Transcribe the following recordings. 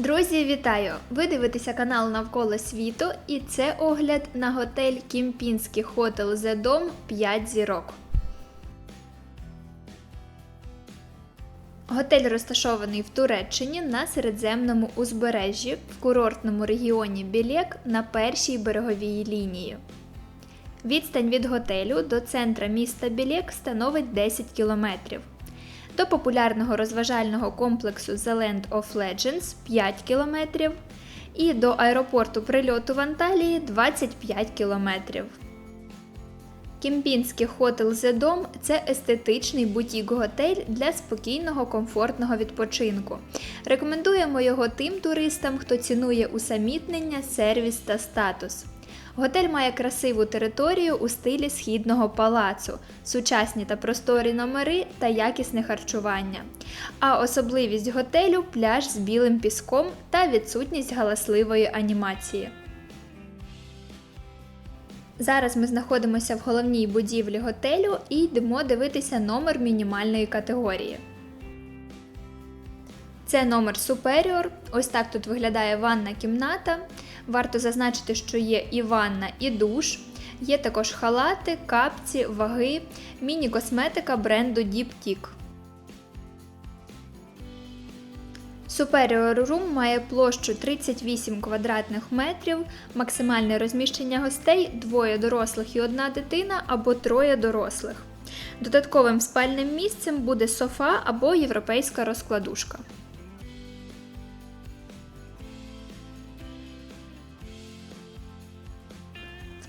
Друзі, вітаю! Ви дивитеся канал Навколо світу і це огляд на готель Кімпінський Хотел The Dom 5 зірок. Готель розташований в Туреччині на середземному узбережжі в курортному регіоні Білек на першій береговій лінії. Відстань від готелю до центра міста Білек становить 10 кілометрів. До популярного розважального комплексу The Land of Legends 5 км і до аеропорту прильоту в Анталії 25 км. Кімпінський хотел The Dom – це естетичний бутік-готель для спокійного комфортного відпочинку. Рекомендуємо його тим туристам, хто цінує усамітнення, сервіс та статус. Готель має красиву територію у стилі східного палацу, сучасні та просторі номери та якісне харчування. А особливість готелю пляж з білим піском та відсутність галасливої анімації. Зараз ми знаходимося в головній будівлі готелю і йдемо дивитися номер мінімальної категорії. Це номер Superior. Ось так тут виглядає ванна кімната. Варто зазначити, що є і ванна, і душ. Є також халати, капці, ваги, міні-косметика бренду Deep Teak. Superior Room має площу 38 квадратних метрів, максимальне розміщення гостей двоє дорослих і одна дитина або троє дорослих. Додатковим спальним місцем буде софа або європейська розкладушка.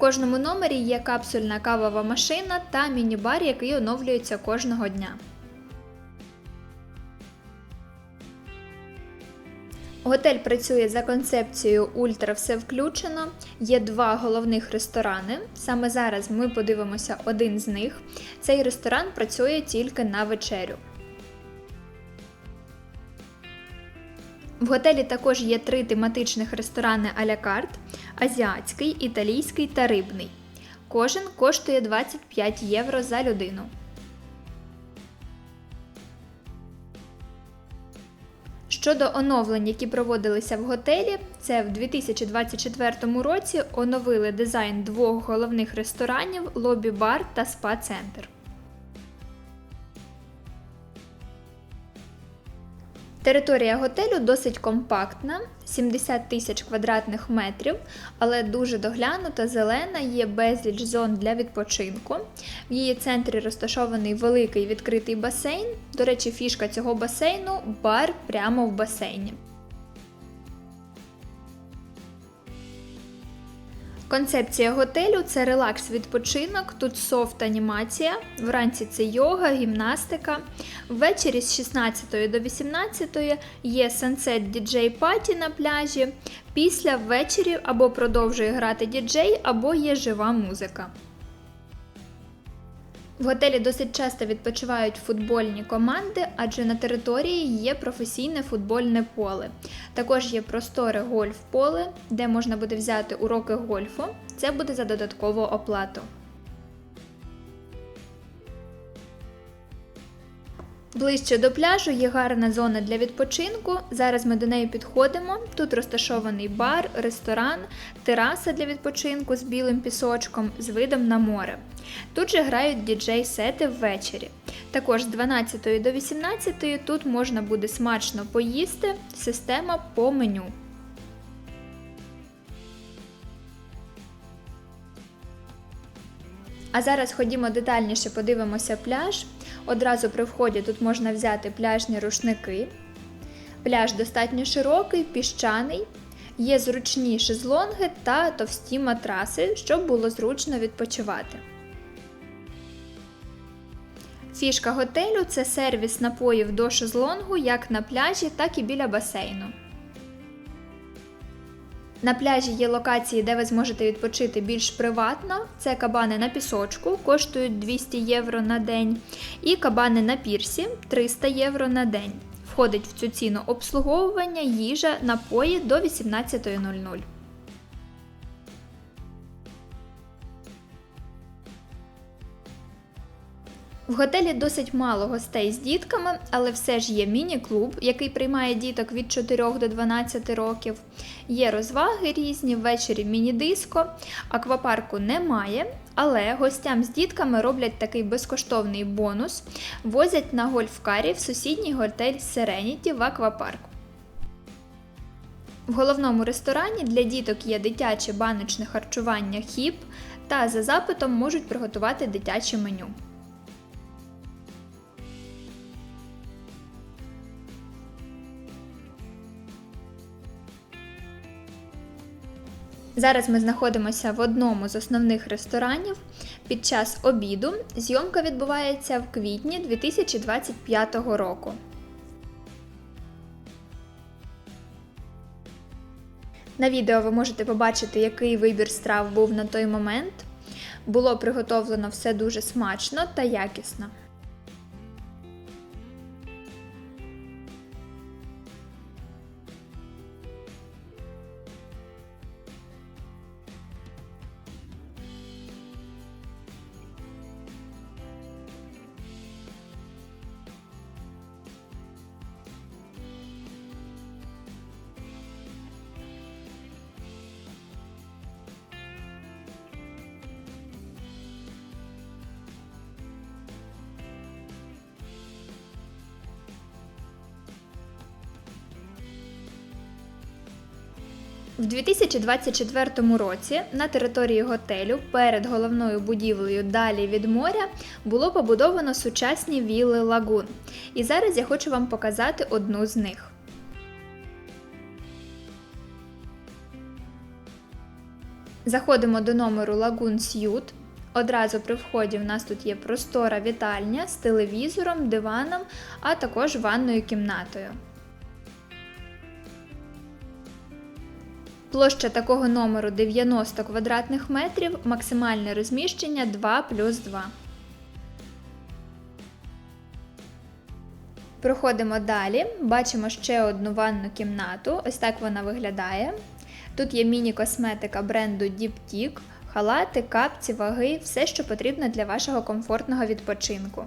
Кожному номері є капсульна кавова машина та міні-бар, який оновлюється кожного дня. Готель працює за концепцією Ультра все включено. Є два головних ресторани. Саме зараз ми подивимося один з них. Цей ресторан працює тільки на вечерю. В готелі також є три тематичних ресторани а-ля карт: азіатський, італійський та рибний. Кожен коштує 25 євро за людину. Щодо оновлень, які проводилися в готелі, це в 2024 році оновили дизайн двох головних ресторанів, лобі-бар та спа-центр. Територія готелю досить компактна, 70 тисяч квадратних метрів, але дуже доглянута, зелена, є безліч зон для відпочинку. В її центрі розташований великий відкритий басейн. До речі, фішка цього басейну бар прямо в басейні. Концепція готелю це релакс відпочинок, тут софт анімація, вранці це йога, гімнастика. Ввечері з 16 до 18 є сансет діджей паті на пляжі. Після ввечері або продовжує грати діджей, або є жива музика. В готелі досить часто відпочивають футбольні команди, адже на території є професійне футбольне поле. Також є просторе гольф-поле, де можна буде взяти уроки гольфу. Це буде за додаткову оплату. Ближче до пляжу є гарна зона для відпочинку. Зараз ми до неї підходимо. Тут розташований бар, ресторан, тераса для відпочинку з білим пісочком з видом на море. Тут же грають діджей-сети ввечері. Також з 12 до 18 тут можна буде смачно поїсти. Система по меню. А зараз ходімо детальніше подивимося пляж. Одразу при вході тут можна взяти пляжні рушники. Пляж достатньо широкий, піщаний, є зручні шезлонги та товсті матраси, щоб було зручно відпочивати. Фішка готелю це сервіс напоїв до шезлонгу як на пляжі, так і біля басейну. На пляжі є локації, де ви зможете відпочити більш приватно. Це кабани на пісочку, коштують 200 євро на день. І кабани на пірсі 300 євро на день. Входить в цю ціну обслуговування, їжа, напої до 18.00. В готелі досить мало гостей з дітками, але все ж є міні-клуб, який приймає діток від 4 до 12 років. Є розваги різні, ввечері міні-диско, аквапарку немає, але гостям з дітками роблять такий безкоштовний бонус, возять на гольфкарі в сусідній готель Serenity в аквапарк. В головному ресторані для діток є дитяче баночне харчування хіп та за запитом можуть приготувати дитяче меню. Зараз ми знаходимося в одному з основних ресторанів. Під час обіду зйомка відбувається в квітні 2025 року. На відео ви можете побачити, який вибір страв був на той момент. Було приготовлено все дуже смачно та якісно. В 2024 році на території готелю перед головною будівлею далі від моря було побудовано сучасні вілли лагун. І зараз я хочу вам показати одну з них. Заходимо до номеру Lagoon Suite. Одразу при вході в нас тут є простора вітальня з телевізором, диваном, а також ванною кімнатою. Площа такого номеру 90 квадратних метрів, максимальне розміщення 2 плюс 2. Проходимо далі, бачимо ще одну ванну кімнату. Ось так вона виглядає. Тут є міні-косметика бренду Diptyque, халати, капці, ваги, все, що потрібно для вашого комфортного відпочинку.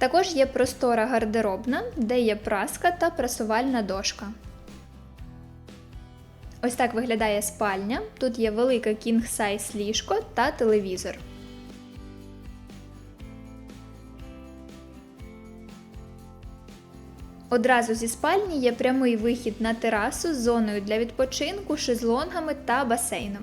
Також є простора гардеробна, де є праска та прасувальна дошка. Ось так виглядає спальня. Тут є велике кінг-сайз ліжко та телевізор. Одразу зі спальні є прямий вихід на терасу з зоною для відпочинку, шезлонгами та басейном.